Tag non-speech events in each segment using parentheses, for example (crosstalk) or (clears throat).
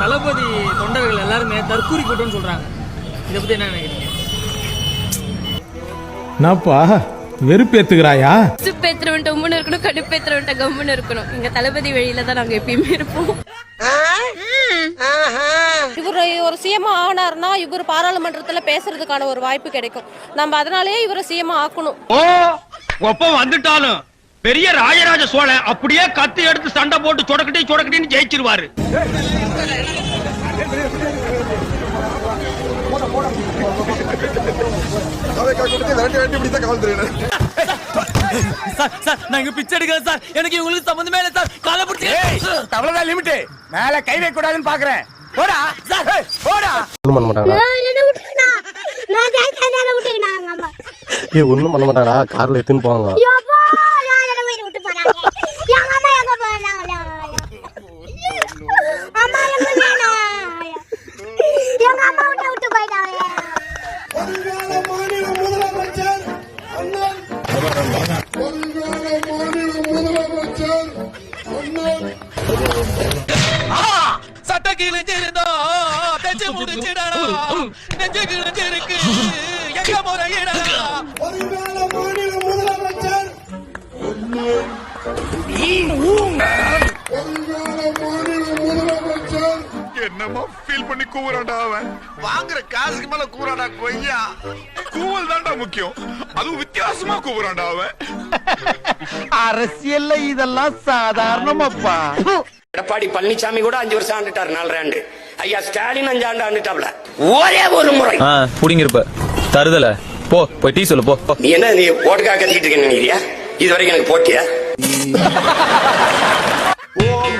தளபதி தொண்டர்கள் எல்லாருமே தற்கூரி கூட்டம்னு சொல்றாங்க. இதை பத்தி என்ன நினைக்கிறீங்க? என்னப்பா வெறுப்பேத்துக்கிறாயா? சுப்பேத்துறவன்ட்ட உம்முன்னு இருக்கணும் கடுப்பேத்துறவன்ட்ட கம்முன்னு இருக்கணும். எங்க தளபதி வழியில தான் நாங்க எப்பயுமே இருப்போம். இவர் ஒரு சிஎம் ஆனார்னா இவர் பாராளுமன்றத்துல பேசுறதுக்கான ஒரு வாய்ப்பு கிடைக்கும். நம்ம அதனாலேயே இவரை சிஎம் ஆக்கணும். ஓ ஒப்ப வந்துட்டாலும் பெரிய ராஜராஜ சோழன் அப்படியே கத்தி எடுத்து சண்டை போட்டு சொடக்கட்டி சொடக்கட்டின்னு ஜெயிச்சிருவாரு. இங்க பிச்சை எடுக்கிறேன் சார். எனக்கு இவங்களுக்கு சம்பந்தமே இல்லை சார். காலை பிடிச்சி அவ்வளவுதான் லிமிட் மேல கை வைக்க கூடாதுன்னு பாக்குறேன். போடா சார் போடா. பண்ண மாட்டாங்களா ஏ ஒன்றும் பண்ண மாட்டாங்களா காரில் எடுத்துன்னு போவாங்க என்னமா ஃபீல் பண்ணி கூவுறான்டா அவன். வாங்குற காசுக்கு மேல கூறாடா கொய்யா. கூவல் தான்டா முக்கியம். அதுவும் வித்தியாசமா கூவுறான்டா அவன். அரசியல்ல இதெல்லாம் சாதாரணமாப்பா. எடப்பாடி பழனிசாமி கூட அஞ்சு வருஷம் ஆண்டுட்டார் நாலு ஆண்டு. ஐயா ஸ்டாலின் அஞ்சு ஆண்டு ஆண்டுட்டாப்ல. ஒரே ஒரு முறை. ஆ புடிங்கிருப்ப. தருதல. போ போய் டீ சொல்லு போ. நீ என்ன நீ ஓட்டுக்கா கத்திக்கிட்டு இருக்க நினைக்கிறியா? இது வரைக்கும் எனக்கு போட்டியா? ஓம்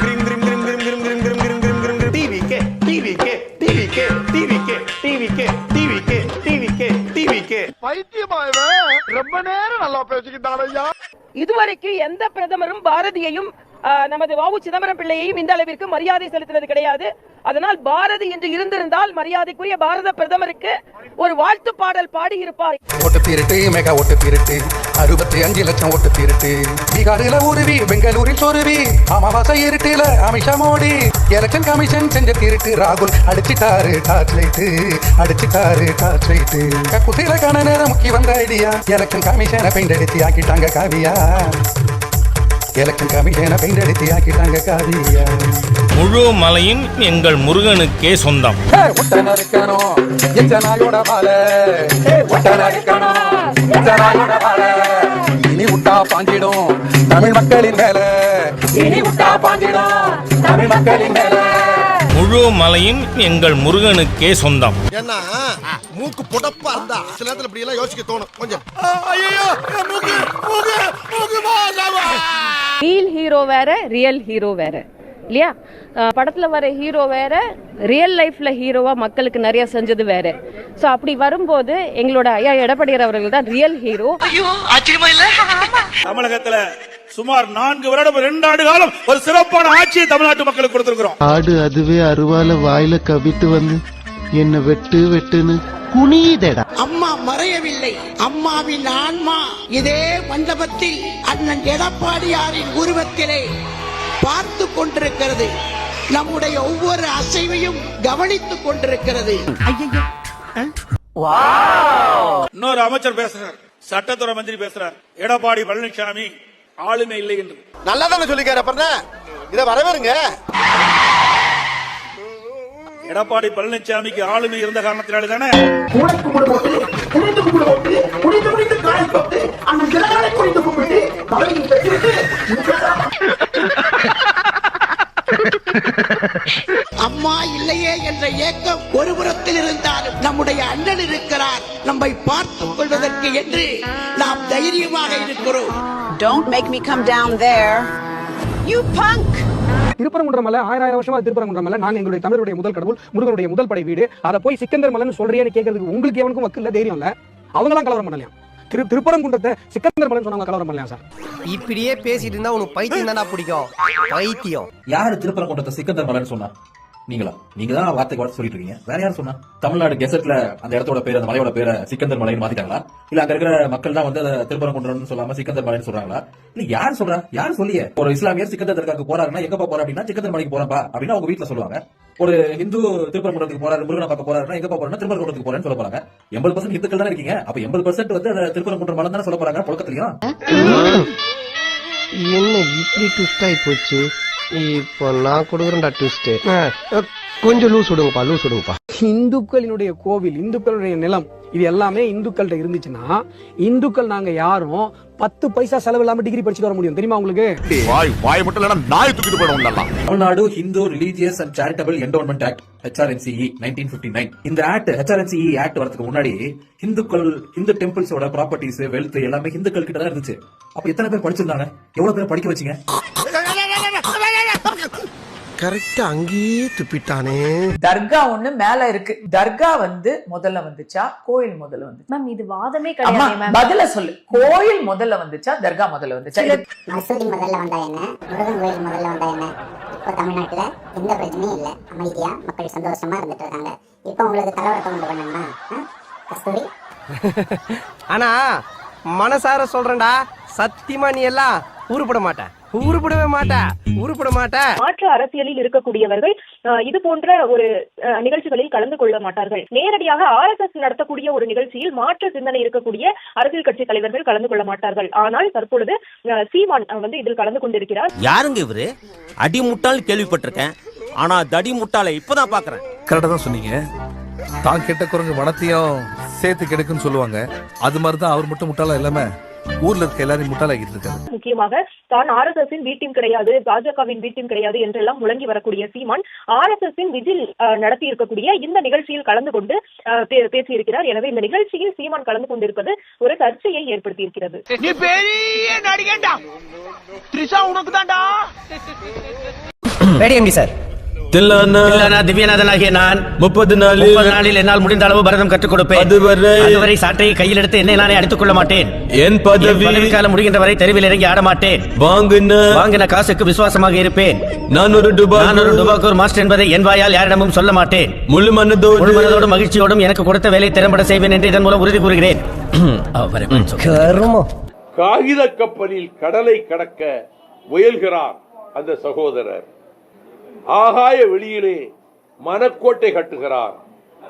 டிவிக்கு டிவிக்கு டிவிக்கு டிவிக்கு பைத்தியமாயவன். ரொம்ப நேரம் நல்லா பேசிக்கிட்டான் ஐயா. இதுவரைக்கும் எந்த பிரதமரும் பாரதியையும் நமது வாவு சிதம்பரம் பிள்ளையையும் இந்த அளவிற்கு மரியாதை செலுத்தினது கிடையாது. அதனால் பாரதி என்று இருந்திருந்தால் மரியாதைக்குரிய பாரத பிரதமருக்கு ஒரு வாழ்த்து பாடல் பாடி இருப்பார். ஓட்டு திருட்டு மெகா ஓட்டு திருட்டு அறுபத்தி அஞ்சு லட்சம் ஓட்டு திருட்டு. பீகாரில உருவி பெங்களூரில் சொருவி அமாவாசை இருட்டில அமிஷா மோடி. எலெக்ஷன் கமிஷன் செஞ்ச திருட்டு ராகுல் அடிச்சிட்டாரு டார்ச் லைட்டு அடிச்சிட்டாரு டார்ச் லைட்டு கக்குத்தில காண நேரம் முக்கி வந்த ஐடியா எலெக்ஷன் கமிஷனை பெயிண்ட் அடிச்சு ஆக்கிட்டாங்க காவியா. எலெக்ஷன் கமிஷனை பெயிண்ட் அடித்து ஆக்கிட்டாங்க காவியா முழு மலையும் எங்கள் முருகனுக்கே சொந்தம். இனி விட்டா பாஞ்சிடும் தமிழ் மக்களின் மேல இனி விட்டா பாஞ்சிடும் தமிழ் மக்களின் மேல முழு மலையும் எங்கள் முருகனுக்கே சொந்தம். ஏன்னா மூக்கு புடப்பா இருந்தா சில நேரத்துல இப்படி எல்லாம் யோசிக்க தோணும். கொஞ்சம். ரீல் ஹீரோ வேற ரியல் ஹீரோ வேற. இல்லையா? படத்துல வர ஹீரோ வேற ரியல் லைஃப்ல ஹீரோவா மக்களுக்கு நிறைய செஞ்சது வேற. ஸோ அப்படி வரும்போது எங்களோட ஐயா எடப்பாடியார் அவர்கள் தான் ரியல் ஹீரோ ஆச்சரியமா இல்ல? தமிழகத்துல சுமார் நான்கு வருடம் ரெண்டு ஆண்டு காலம் ஒரு சிறப்பான ஆட்சியை தமிழ்நாட்டு மக்களுக்கு கொடுத்திருக்கிறோம். ஆடு அதுவே அருவால வாயில கவிட்டு வந்து என்ன வெட்டு வெட்டுன்னு குனிதடா அம்மா மறையவில்லை. அம்மாவின் ஆன்மா இதே மண்டபத்தில் அண்ணன் எடப்பாடியாரின் உருவத்திலே பார்த்து கொண்டிருக்கிறது. நம்முடைய ஒவ்வொரு அசைவையும் கவனித்துக் கொண்டிருக்கிறது. இன்னொரு அமைச்சர் பேசுறார். சட்டத்துறை மந்திரி பேசுறார். எடப்பாடி பழனிசாமி ஆளுமை இல்லை என்று. நல்லா தானே சொல்லிக்காரு அப்புறம் இத வரவேறுங்க. எடப்பாடி பழனிசாமிக்கு ஆளுமை இருந்த காரணத்தினாலே தானே? அம்மா இல்லையே என்ற ஏக்கம் ஒரு புறத்தில் இருந்தாலும் நம்முடைய அண்ணன் இருக்கிறார். நம்மை பார்த்துக் கொள்வதற்கு என்று நாம் தைரியமாக இருக்கிறோம். Don't make me come down there. You punk! Thiruparankundram மலை ஆயிரம் ஆயிரம் வருஷமா திருப்பரங்குன்றம் மலை நாங்க எங்களுடைய தமிழருடைய முதல் கடவுள் முருகனுடைய முதல் படை வீடு. அதை போய் சிக்கந்தர் மலைன்னு சொல்றியேன்னு கேட்கறதுக்கு உங்களுக்கு எவனுக்கும் வக்கு இல்ல தைரியம் இல்ல. அவங்களாம் கலவரம் பண்ணலையா? திரு திருப்பரங்குன்றத்தை சிக்கந்தர் மலைன்னு சொன்னவங்க கலவரம் பண்ணலையா சார்? இப்படியே பேசிட்டு இருந்தா உனக்கு பைத்தியம் தானா பிடிக்கும்? பைத்தியம். யாரு திருப்பரங்குன்றத்தை சிக்கந்தர் மலைன்னு சொன்னா? நீங்களா? நீங்க தான் வார்த்தை வார்த்தை சொல்லிட்டு இருக்கீங்க வேற யார் சொன்னா? தமிழ்நாடு கெசட்ல அந்த இடத்தோட பேர் அந்த மலையோட பேரை சிக்கந்தர் மலைன்னு மாத்திட்டாங்களா? இல்ல அங்க இருக்கிற மக்கள் தான் வந்து அதை திருப்பரங்குன்றம்னு சொல்லாம சிக்கந்தர் மலைன்னு சொல்றாங்களா? இல்ல யார் சொல்றா? யார் சொல்லிய? ஒரு இஸ்லாமியர் சிக்கந்தர் தர்காக்கு போறாருன்னா எங்க போற அப்படின்னா சிக்கந்தர் மலைக்கு போறப்பா அப்படின்னா அவங்க வீட்டுல சொல்லுவாங்க. ஒரு இந்து திருப்பரங்குன்றத்துக்கு போறாரு முருகனை பார்க்க போறாருன்னா எங்க போறாருன்னா திருப்பரங்குன்றத்துக்கு போறேன்னு சொல்ல போறாங்க. எண்பது பர்சன்ட் இந்துக்கள் தானே இருக்கீங்க? அப்ப எண்பது பர்சன்ட் வந்து அந்த திருப்பரங்குன்றம் மலை தானே சொல்ல போறாங்க புழக்கத்திலையும்? என்ன இப்படி ட்விஸ்ட் ஆகி போச்சு? இப்போ நான் கொடுக்குறேன்டா ட்விஸ்ட் கொஞ்சம் லூஸ் விடுங்கப்பா லூஸ் விடுங்கப்பா. இந்துக்களினுடைய கோவில் இந்துக்களுடைய நிலம் இது எல்லாமே இந்துக்கள்கிட்ட இருந்துச்சுன்னா இந்துக்கள் நாங்க யாரும் பத்து பைசா செலவு இல்லாம டிகிரி படிச்சுட்டு வர முடியும். தெரியுமா உங்களுக்கு? வாய் வாய் மட்டும் இல்லைன்னா நாய் தூக்கிட்டு போயிடும் Tamil Nadu Hindu religious and charitable endowment act HRNCE nineteen fifty nine இந்த ஆக்ட் ஹெச்ஆர்என்சிஇ ஆக்ட் வரதுக்கு முன்னாடி இந்துக்கள் இந்து டெம்பிள்ஸோட ப்ராப்பர்ட்டிஸ் வெல்த் எல்லாமே இந்துக்கள் கிட்ட தான் இருந்துச்சு. அப்ப எத்தனை பேர் படிச்சிருந்தாங்க? எவ்வளவு பேர் படிக்க வச்சீங்க? கரெக்டா அங்கேயே துப்பிட்டானே. தர்கா ஒண்ணு மேல இருக்கு. தர்கா வந்து முதல்ல வந்துச்சா? கோயில் முதல்ல வந்துச்சா? மேம் இது வாதமே அம்மா, பதில சொல்லு. கோயில் முதல்ல வந்துச்சா? தர்கா முதல்ல வந்துச்சா? மசூதி முதல்ல வந்தா என்ன? முருகன் கோயில் முதல்ல வந்தா என்ன? இப்போ தமிழ்நாட்டுல எந்த பிரச்சனையும் இல்ல. அமைதியா மக்கள் சந்தோஷமா இருந்துட்டு இருக்காங்க. இப்போ உங்களுக்கு கலவரத்தை உண்டு பண்ணணுமா ஆ? கஸ்தூரி. (laughs) ஆனா மனசார சொல்றேன்டா. சத்தியமா நீ எல்லாம் உருப்பட மாட்ட உருப்படவே மாட்ட. உருப்பட மாட்ட. மாற்று அரசியலில் இருக்கக்கூடியவர்கள் இது போன்ற ஒரு நிகழ்ச்சிகளில் கலந்து கொள்ள மாட்டார்கள். நேரடியாக ஆர் எஸ் எஸ் நடத்தக்கூடிய ஒரு நிகழ்ச்சியில் மாற்று சிந்தனை இருக்கக்கூடிய அரசியல் கட்சி தலைவர்கள் கலந்து கொள்ள மாட்டார்கள். ஆனால் தற்பொழுது சீமான் வந்து இதில் கலந்து கொண்டிருக்கிறார். யாருங்க இவரு? அடி முட்டாள் கேள்விப்பட்டிருக்கேன். ஆனா தடி முட்டாளை இப்பதான் பாக்குறேன். கரெக்டா தான் சொன்னீங்க. தான் கெட்ட குரங்கு வனத்தையும் சேர்த்து கெடுக்குன்னு சொல்லுவாங்க. அது மாதிரி தான் அவர் மட்டும் முட்டாளா இல்லாம ஊர்ல இருக்க எல்லாரையும் முட்டாளாக்கிட்டு இருக்காரு. முக்கியமாக தான் R S S B team கிடையாது பாஜகவின் பி டீம் கிடையாது என்றெல்லாம் முழங்கி வரக்கூடிய Seeman R S S vigil நடத்தி இருக்கக்கூடிய இந்த நிகழ்ச்சியில் கலந்து கொண்டு பேசியிருக்கிறார். எனவே இந்த நிகழ்ச்சியில் சீமான் கலந்து கொண்டிருப்பது ஒரு சர்ச்சையை ஏற்படுத்தி இருக்கிறது நீ பெரிய நடிகண்டா த்ரிஷா உனக்கு தான்டா ரெடி சார்? திவ்யநாதனாகிய நான் முப்பது நாள் முப்பது நாளில் என்னால் முடிந்த அளவு பரதம் கற்றுக் கொடுப்பேன். அதுவரை அதுவரை சாட்டையை கையில் எடுத்து என்னை நானே அடித்துக் கொள்ள மாட்டேன். என் பதவி காலம் முடிகின்ற வரை தெருவில் இறங்கி ஆட மாட்டேன். வாங்கின வாங்கின காசுக்கு விசுவாசமாக இருப்பேன். நான் ஒரு டுபா நான் ஒரு டுபாக்கூர் மாஸ்டர் என்பதை என் வாயால் யாரிடமும் சொல்ல மாட்டேன். முழு மனதோடு முழு மனதோடும் மகிழ்ச்சியோடும் எனக்கு கொடுத்த வேலை திறம்பட செய்வேன் என்று இதன் மூலம் உறுதி கூறுகிறேன். (clears throat) காகித கப்பலில் கடலை கடக்க முயல்கிறார் அந்த சகோதரர். ஆகாய வெளியிலே மனக்கோட்டை கட்டுகிறார்.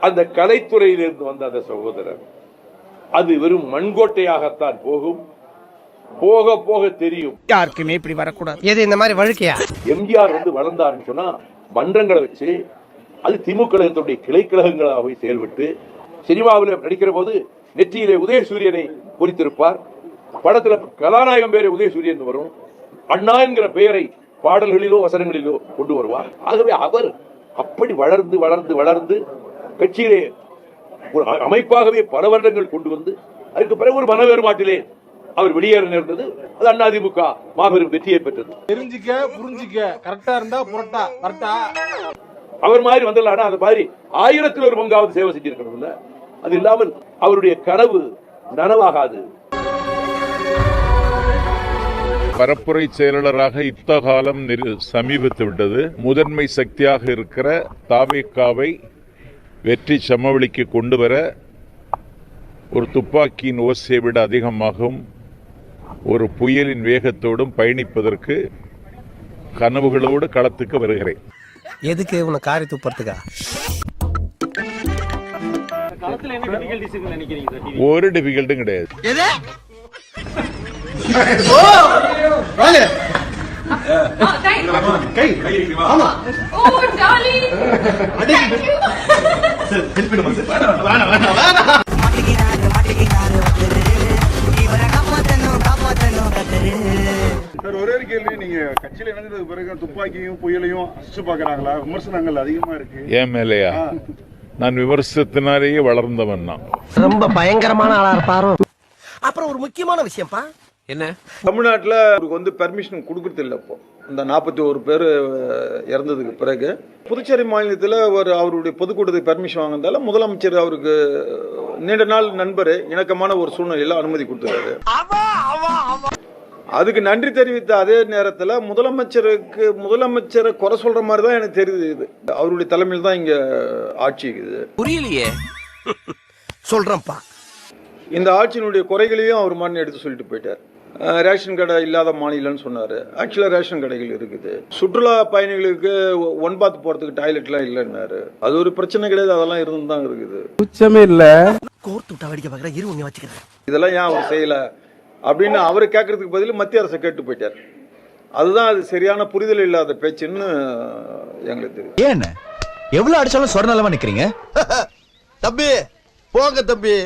அந்த கலைத்துறையிலிருந்து வந்த அந்த சகோதரர். அது வெறும் மண்கோட்டையாகத்தான் போகும். போக போக தெரியும். யாருக்குமே இப்படி வரக்கூடாது. எது இந்த மாதிரி வழுக்கையா? எம்ஜிஆர் வந்து வளர்ந்தாருன்னு சொன்னா மன்றங்களை வச்சு அது திமுக கழகத்துடைய கிளை கழகங்களாகவே செயல்பட்டு சினிமாவில் நடிக்கிற போது நெற்றியிலே உதயசூரியனை குறித்திருப்பார் படத்துல கதாநாயகம் பேரே உதயசூரியன் வரும். அண்ணா என்கிற பெயரை பாடல்களிலோ வசனங்களிலோ கொண்டு வருவார் ஆகவே அவர் அப்படி வளர்ந்து வளர்ந்து வளர்ந்து கட்சியிலே ஒரு அமைப்பாகவே பல வருடங்கள் கொண்டு வந்து அதுக்கு பிறகு ஒரு மனவேறுபாட்டிலே அவர் வெளியேற நேர்ந்தது. அது அதிமுக மாபெரும் வெற்றியை பெற்றது. தெரிஞ்சுக்க புரிஞ்சுக்க. கரெக்டா இருந்தா புரட்டா கரெக்டா அவர் மாதிரி வந்துடலாம் அது மாதிரி ஆயிரத்தில் ஒரு பங்காவது சேவை செஞ்சிருக்கணும்ல. அது இல்லாமல் அவருடைய கனவு நனவாகாது. பரப்புரை செயலாளராக யுத்த காலம் நெரு- சமீபித்து விட்டது. முதன்மை சக்தியாக இருக்கிற தாவேக்காவை வெற்றி சமவெளிக்கு கொண்டு வர ஒரு துப்பாக்கியின் ஓசையை விட அதிகமாகவும் ஒரு புயலின் வேகத்தோடும் பயணிப்பதற்கு கனவுகளோடு களத்துக்கு வருகிறேன். எதுக்கு உன்னை காரி துப்புறதுக்கா? ஒரு டிஃபிகல்ட்டும் கிடையாது. சார் ஒரே ஒரு கேள்வி நீங்க கட்சியில இணைஞ்சதுக்கு பிறகு துப்பாக்கியும் புயலையும் அசிச்சு பாக்குறாங்களா விமர்சனங்கள் அதிகமா இருக்கு ஏன் மேலையா நான் விமர்சனத்தினாலேயே வளர்ந்தவன் நான். ரொம்ப பயங்கரமான ஆளா இருப்பாரோ? அப்புறம் ஒரு முக்கியமான விஷயம்ப்பா. என்ன? தமிழ்நாட்டுல அவருக்கு வந்து பெர்மிஷன் கொடுக்கறது இல்ல இப்போ. இந்த நாற்பத்தி ஒரு பேர் இறந்ததுக்கு பிறகு. புதுச்சேரி மாநிலத்தில் ஒரு அவருடைய பொதுக்கூட்டத்துக்கு பெர்மிஷன் வாங்கினதால முதலமைச்சர் அவருக்கு நீண்ட நாள் நண்பர் இணக்கமான ஒரு சூழ்நிலையில அனுமதி கொடுத்துருக்காரு. அதுக்கு நன்றி தெரிவித்த அதே நேரத்தில் முதலமைச்சருக்கு முதலமைச்சரை குறை சொல்ற மாதிரி தான் எனக்கு தெரியுது அவருடைய தலைமையில் தான் இங்க ஆட்சி இருக்குது. புரியலையே. (laughs) சொல்றேன்ப்பா. இந்த ஆட்சியினுடைய குறைகளையும் அவர் மண் எடுத்து சொல்லிட்டு போயிட்டார். ரேஷன் கடை இல்லாத மாநிலம்னு சொன்னார். ஆக்சுவலாக ரேஷன் கடைகள் இருக்குது. சுற்றுலா பயணிகளுக்கு ஒ- ஒன் பாத் போகிறதுக்கு டாய்லெட்லாம் இல்லைன்னாரு. அது ஒரு பிரச்சனை கிடையாது அதெல்லாம் இருந்து தான் இருக்குது. உச்சமே இல்ல. கோர்த்து விட்டா வேடிக்கை பார்க்குற இரு வச்சுக்கிறேன். இதெல்லாம் ஏன் அவர் செய்யலை? அப்படின்னு அவர் கேட்கறதுக்கு பதில் மத்திய அரசை கேட்டு போயிட்டார். அதுதான் அது சரியான புரிதல் இல்லாத பேச்சுன்னு எங்களுக்கு தெரியும் ஏன் எவ்வளவு அடிச்சாலும் சொரணலமா நிக்கிறீங்க? (laughs) தம்பி போங்க தம்பி.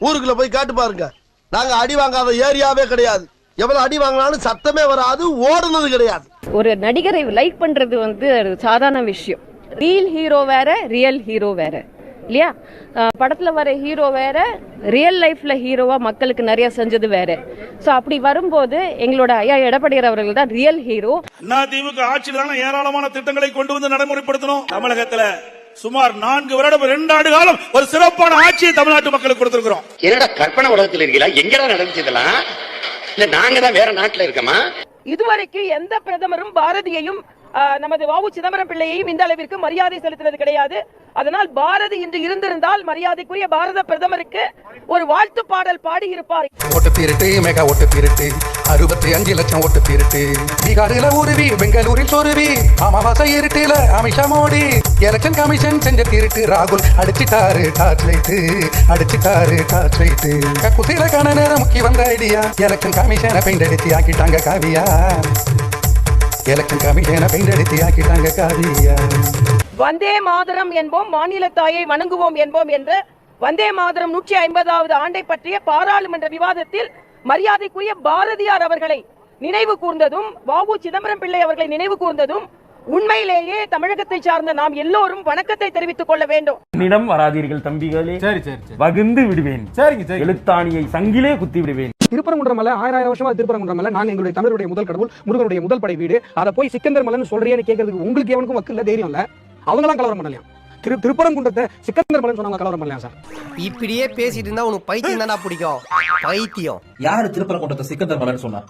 ஊருக்குள்ள போய் காட்டு பாருங்க. நாங்க அடி வாங்காத ஏரியாவே கிடையாது. எவ்வளவு அடி வாங்கினாலும் சத்தமே வராது ஓடுனது கிடையாது. ஒரு நடிகரை லைக் பண்றது வந்து சாதாரண விஷயம். ரீல் ஹீரோ வேற ரியல் ஹீரோ வேற. இல்லையா? படத்துல வர ஹீரோ வேற ரியல் லைஃப்ல ஹீரோவா மக்களுக்கு நிறைய செஞ்சது வேற. ஸோ அப்படி வரும்போது எங்களோட ஐயா எடப்பாடியார் அவர்கள் தான் ரியல் ஹீரோ திமுக ஆட்சியில் தானே ஏராளமான திட்டங்களை கொண்டு வந்து நடைமுறைப்படுத்தணும்? தமிழகத்துல சுமார் நான்கு வருடம் ரெண்டு ஆண்டு காலம் ஒரு சிறப்பான ஆட்சியை தமிழ்நாட்டு மக்களுக்கு கொடுத்திருக்கிறோம். என்னடா கற்பனை உலகத்துல இருக்கீங்களா? எங்கடா நடந்துச்சதெல்லாம்? இல்ல நாங்க தான் வேற நாட்டுல இருக்கமா? இதுவரைக்கும் எந்த பிரதமரும் பாரதியையும் நமது வாவு சிதம்பரம் பிள்ளையையும் இந்த அளவிற்கு மரியாதை செலுத்தினது கிடையாது. அதனால் பாரதி இன்று இருந்திருந்தால் மரியாதைக்குரிய பாரத பிரதமருக்கு ஒரு வாழ்த்து பாடல் பாடி இருப்பார் ஓட்டு திருட்டு மெகா ஓட்டு திருட்டு அறுபத்தி அஞ்சு லட்சம் ஓட்டு திருட்டு பீகாரில உருவி பெங்களூரில் சொருவி அமாவாசை இருட்டில அமிஷா மோடி. எலெக்ஷன் கமிஷன் செஞ்ச திருட்டு ராகுல் அடிச்சுட்டாரு டார்ச் லைட்டு அடிச்சுட்டாரு டார்ச் லைட்டு. குத்திர காண நேரம் முக்கி வந்த ஐடியா. எலெக்ஷன் கமிஷனை பெயிண்ட் அடிச்சு ஆக்கிட்டாங்க காவியா. ஆக்கிட்டாங்க காவியா. வந்தே மாதரம் என்போம் மாநில தாயை வணங்குவோம் என்போம் என்ற வந்தே மாதரம் நூற்றி ஐம்பதாவது ஆண்டை பற்றிய பாராளுமன்ற விவாதத்தில் மரியாதைக்குரிய பாரதியார் அவர்களை நினைவு கூர்ந்ததும் வாவு சிதம்பரம் பிள்ளை அவர்களை நினைவு கூர்ந்ததும் உண்மையிலேயே தமிழகத்தை சார்ந்த நாம் எல்லோரும் வணக்கத்தை தெரிவித்துக் கொள்ள வேண்டும். என்னிடம் வராதீர்கள் தம்பிகளே. சரி சரி வகுந்து விடுவேன். சரிங்க சரி எழுத்தாணியை சங்கிலே குத்தி விடுவேன். திருப்பரங்குன்ற மலை ஆயிரம் வருஷமா திருப்பரங்குன்ற மலை நாங்க எங்களுடைய தமிழருடைய முதல் கடவுள் முருகனுடைய முதல் படை வீடு. அதை போய் சிக்கந்தர் மலைன்னு சொல்றியேன்னு கேட்கறதுக்கு உங்களுக்கு எவனுக்கும் வக்கு இல்ல தைரியம் இல்ல. அவங்களாம் கலவரம் பண்ணலையா திரு திருப்பரங்குன்றத்தை சிக்கந்தர் மலைன்னு சொன்னவங்க கலவரம் பண்ணலையா சார்? இப்படியே பேசிட்டு இருந்தா உனக்கு பைத்தியம் தானா பிடிக்கும். பைத்தியம். யாரு திருப்பரங்குன்றத்தை சிக்கந்தர் மலைன்னு சொன்னா?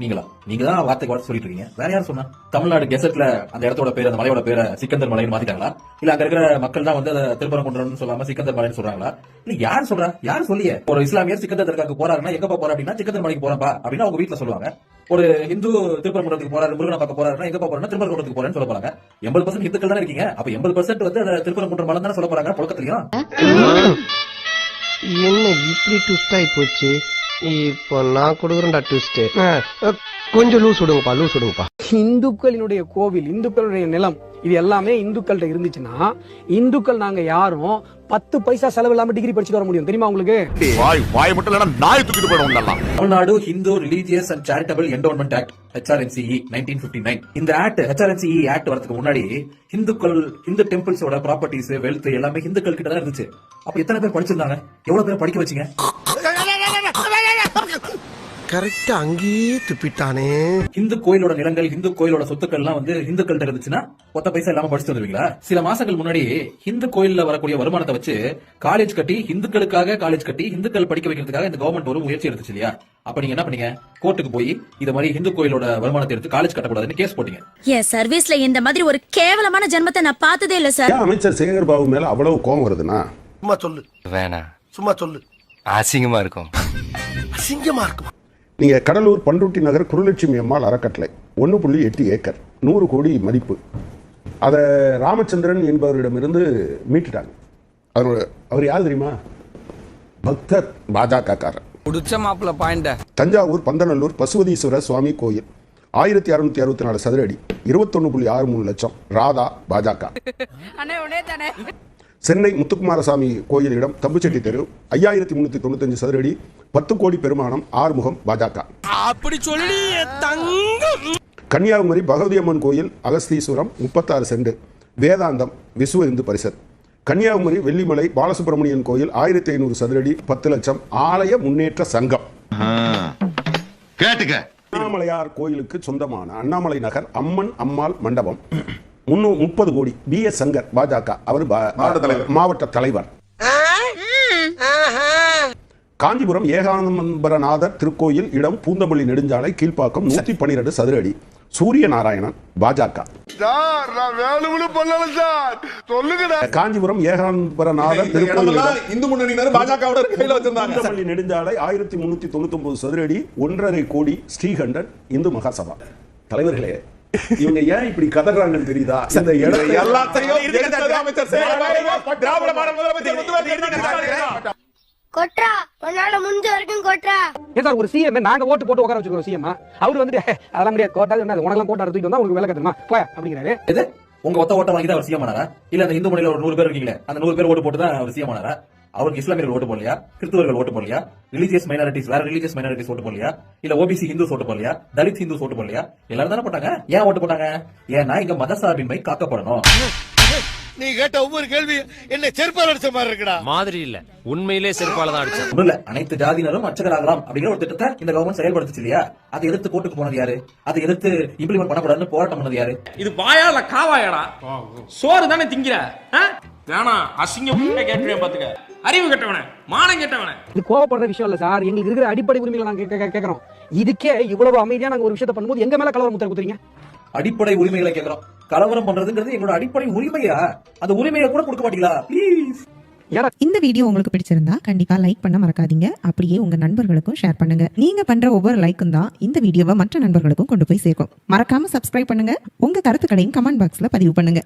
நீங்களா? நீங்க தான் வார்த்தை கூட சொல்லிட்டு இருக்கீங்க வேற யார் சொன்னா? தமிழ்நாடு கெசட்ல அந்த இடத்தோட பேர் அந்த மலையோட பேரை சிக்கந்தர் மலைன்னு மாத்திட்டாங்களா? இல்ல அங்க இருக்கிற மக்கள் தான் வந்து அதை திருப்பரங்குன்றம்னு சொல்லாம சிக்கந்தர் மலைன்னு சொல்றாங்களா? இல்ல யார் சொல்றா? யார் சொல்லிய? ஒரு இஸ்லாமியர் சிக்கந்தர் தர்காக்கு போறாருன்னா எங்க போற அப்படின்னா சிக்கந்தர் மலைக்கு போறப்பா அப்படின்னு அவங்க வீட்டுல சொல்லுவாங்க. ஒரு இந்து திருப்பரங்குன்றத்துக்கு போறாரு முருகனை பார்க்க போறாருன்னா எங்க போறா திருப்பரங்குன்றத்துக்கு போறேன்னு சொல்ல போறாங்க. எண்பது பர்சன்ட் இந்துக்கள் தானே இருக்கீங்க. அப்ப எண்பது பர்சன்ட் வந்து அதை திருப்பரங்குன்றம் மலை தானே சொல்ல போறாங்க புழக்கத்திலையும்? என்ன இப்படி ட்விஸ்ட் ஆகி போச்சு? இப்போ நான் கொடுக்குறேன்டா ட்விஸ்ட் கொஞ்சம் லூஸ் விடுங்கப்பா லூஸ் விடுங்கப்பா. இந்துக்களினுடைய கோவில் இந்துக்களுடைய நிலம் இது எல்லாமே இந்துக்கள்கிட்ட இருந்துச்சுன்னா இந்துக்கள் நாங்க யாரும் பத்து பைசா செலவு இல்லாம டிகிரி படிச்சுட்டு வர முடியும். தெரியுமா உங்களுக்கு? வாய் வாய் மட்டும் இல்லடா நாய் தூக்கிட்டு போயிடும் Tamil Nadu Hindu religious and charitable endowment act HRNCE nineteen fifty nine இந்த ஆக்ட் ஹெச்ஆர்என்சிஇ ஆக்ட் வரதுக்கு முன்னாடி இந்துக்கள் இந்து டெம்பிள்ஸோட ப்ராப்பர்ட்டிஸ் வெல்த் எல்லாமே இந்துக்கள் கிட்ட தான் இருந்துச்சு. அப்ப எத்தனை பேர் படிச்சிருந்தாங்க? எவ்வளவு பேர் படிக்க வச்சீங்க? கரெக்டா அங்கேயே துப்பிட்டானே. இந்து கோயிலோட நிலங்கள் இந்து கோயிலோட சொத்துக்கள் எல்லாம் வந்து இந்துக்கள்கிட்ட இருந்துச்சுன்னா ஒத்த பைசா இல்லாம படிச்சுட்டு வந்துருவீங்களா? சில மாசங்கள் முன்னாடி இந்து கோயில்ல வரக்கூடிய வருமானத்தை வச்சு காலேஜ் கட்டி இந்துக்களுக்காக காலேஜ் கட்டி இந்துக்கள் படிக்க வைக்கிறதுக்காக இந்த கவர்மெண்ட் ஒரு முயற்சி எடுத்துச்சு இல்லையா? அப்ப நீங்க என்ன பண்ணீங்க? கோர்ட்டுக்கு போய் இது மாதிரி இந்து கோயிலோட வருமானத்தை எடுத்து காலேஜ் கட்டக்கூடாதுன்னு கேஸ் போட்டீங்க. என் சர்வீஸ்ல இந்த மாதிரி ஒரு கேவலமான ஜென்மத்தை நான் பார்த்ததே இல்ல சார் அமைச்சர் சேகர் பாபு மேல அவ்வளவு கோபம் வருதுன்னா? சும்மா சொல்லு. வேணாம். சும்மா சொல்லு. அசிங்கமா இருக்கும். அசிங்கமா இருக்கும்? நீங்க கடலூர் பண்ருட்டி நகர் குருலட்சுமி அம்மாள் அறக்கட்டளை ஒன்று புள்ளி எட்டு ஏக்கர் நூறு கோடி மதிப்பு. அதை ராமச்சந்திரன் என்பவரிடமிருந்து மீட்டுட்டாங்க. அவரோட அவர் யார் தெரியுமா? பக்தர் பாஜக காரர் புடிச்ச மாப்பிள்ள பாயிண்ட. தஞ்சாவூர் பந்தநல்லூர் பசுவதீஸ்வரர் சுவாமி கோயில் ஆயிரத்தி அறுநூத்தி அறுபத்தி நாலு சதுர அடி இருபத்தொன்னு புள்ளி ஆறு மூணு லட்சம் ராதா பாஜக. சென்னை முத்துக்குமாரசாமி கோயிலிடம் தம்புச்செட்டி தெரு ஐயாயிரத்தி முன்னூத்தி தொண்ணூத்தஞ்சு சதுர அடி பத்து கோடி பெருமானம் ஆறுமுகம் பாஜக. அப்படி சொல்லி தங்கம். கன்னியாகுமரி பகவதி அம்மன் கோயில் அகஸ்தீஸ்வரம் முப்பத்தாறு சென்ட் வேதாந்தம் விஸ்வ இந்து பரிஷத் கன்னியாகுமரி வெள்ளிமலை பாலசுப்ரமணியன் கோயில் ஆயிரத்தி ஐநூறு சதுரடி பத்து லட்சம் ஆலய முன்னேற்ற சங்கம். கேட்டுக்க. அண்ணாமலையார் கோயிலுக்கு சொந்தமான அண்ணாமலை நகர் அம்மன் அம்மாள் மண்டபம். முன்னூ முப்பது கோடி பி எஸ் சங்கர் பாஜக. அவர் மாவட்ட தலைவர். மாவட்ட தலைவர். காஞ்சிபுரம் ஏகானந்தபரநாதர் திருக்கோயில் இடம் பூந்தமல்லி நெடுஞ்சாலை கீழ்ப்பாக்கம் நூத்தி பன்னிரண்டு சதுர அடி சூரிய நாராயணன் பாஜக காஞ்சிபுரம் ஏகாம்பரநாதர் திருக்கோயில் இந்து முன்னணியினர் பாஜகவோட கையில வச்சிருந்தாங்க. பூந்தமல்லி நெடுஞ்சாலை ஆயிரத்தி முன்னூத்தி தொண்ணூத்தி ஒன்பது சதுரடி ஒன்றரை கோடி ஸ்ரீகண்டன் இந்து மகாசபா. தலைவர்களே இவங்க ஏன் இப்படி கதறாங்கன்னு தெரியுதா? இந்த இடத்தை எல்லாத்தையும் எடுத்தது அமைச்சர் சேகர் திராவிட மாடல் முதலமைச்சர் முத்துவேல் கருணாநிதி கொட்ரா உன்னால முடிஞ்ச வரைக்கும் கொட்ரா ஏன் சார் ஒரு சிஎம் நாங்க ஓட்டு போட்டு உட்கார வச்சுக்கிறோம் சிஎம் அவர் வந்துட்டு அதெல்லாம் முடியாது. கோட்டா என்ன உனக்கெல்லாம் கோட்டா தூக்கிட்டு வந்தா உங்களுக்கு வேலை கட்டணுமா? போய் அப்படிங்கிறாரு. எது? உங்க ஒத்த ஓட்ட வாங்கி தான் அவர் சிஎம் ஆனாரா? இல்ல அந்த இந்து மொழியில ஒரு நூறு பேர் இருக்கீங்களே அந்த நூறு பேர் ஓட்டு போட்டு தான் அவர் சிஎம் ஆனாரா? அவருக்கு இஸ்லாமியர்கள் ஓட்டு போடலையா? கிறிஸ்துவர்கள் ஓட்டு போடலையா? ரிலீஜியஸ் மைனாரிட்டிஸ் வேற ரிலீஜியஸ் மைனாரிட்டிஸ் ஓட்டு போடலையா? இல்ல ஓபிசி ஹிந்துஸ் ஓட்டு போடலையா? தலித் ஹிந்துஸ் ஓட்டு போடலையா? எல்லாரும் தானே போட்டாங்க. ஏன் ஓட்டு போட்டாங்க? ஏன்னா இங்க மதசார்பின்மை காக்கப்படணும். நீ கேட்ட ஒவ்வொரு கேள்வி என்ன செருப்பால் அடிச்ச மாதிரி இருக்குடா. மாதிரி இல்ல. உண்மையிலே செருப்பால தான் ஒண்ணும் இல்ல. அனைத்து ஜாதியினரும் அர்ச்சகராகலாம் அப்படிங்கிற ஒரு திட்டத்தை இந்த கவர்மெண்ட் செயல்படுத்துச்சு இல்லையா? அதை எதிர்த்து கோர்ட்டுக்கு போனது யாரு? அதை எதிர்த்து இம்ப்ளிமெண்ட் பண்ணக்கூடாதுன்னு போராட்டம் பண்ணது யாரு? இது வாயா இல்ல காவாயாடா சோறு தானே திங்கிற வேணா அசிங்கம். கேட்டுறேன் பாத்துக்க. அறிவு கெட்டவன மானம் கெட்டவன. இது கோவப்படுற விஷயம் இல்ல சார். எங்களுக்கு இருக்கிற அடிப்படை உரிமைகளை நாங்க கேட்கறோம் இதுக்கே இவ்வளவு அமைதியா நாங்க ஒரு விஷயத்தை பண்ணும்போது எங்க மேல கலவரம் முத்திர குத்துறீங்க? அடிப்படை உரிமைகளை கேட்கிறோம் கலவரம் பண்றதுங்கிறது எங்களோட அடிப்படை உரிமையா? அந்த உரிமையை கூட கொடுக்க மாட்டீங்களா? ப்ளீஸ் இந்த வீடியோ உங்களுக்கு பிடிச்சிருந்தா கண்டிப்பா லைக் பண்ண மறக்காதீங்க. அப்படியே உங்க நண்பர்களுக்கும் ஷேர் பண்ணுங்க. நீங்க பண்ற ஒவ்வொரு லைக்கும் தான் இந்த வீடியோவை மற்ற நண்பர்களுக்கும் கொண்டு போய் சேர்க்கும். மறக்காம சப்ஸ்கிரைப் பண்ணுங்க. உங்க கருத்துக்களையும் கமெண்ட் பாக்ஸ்ல பதிவு பண்ணுங்க.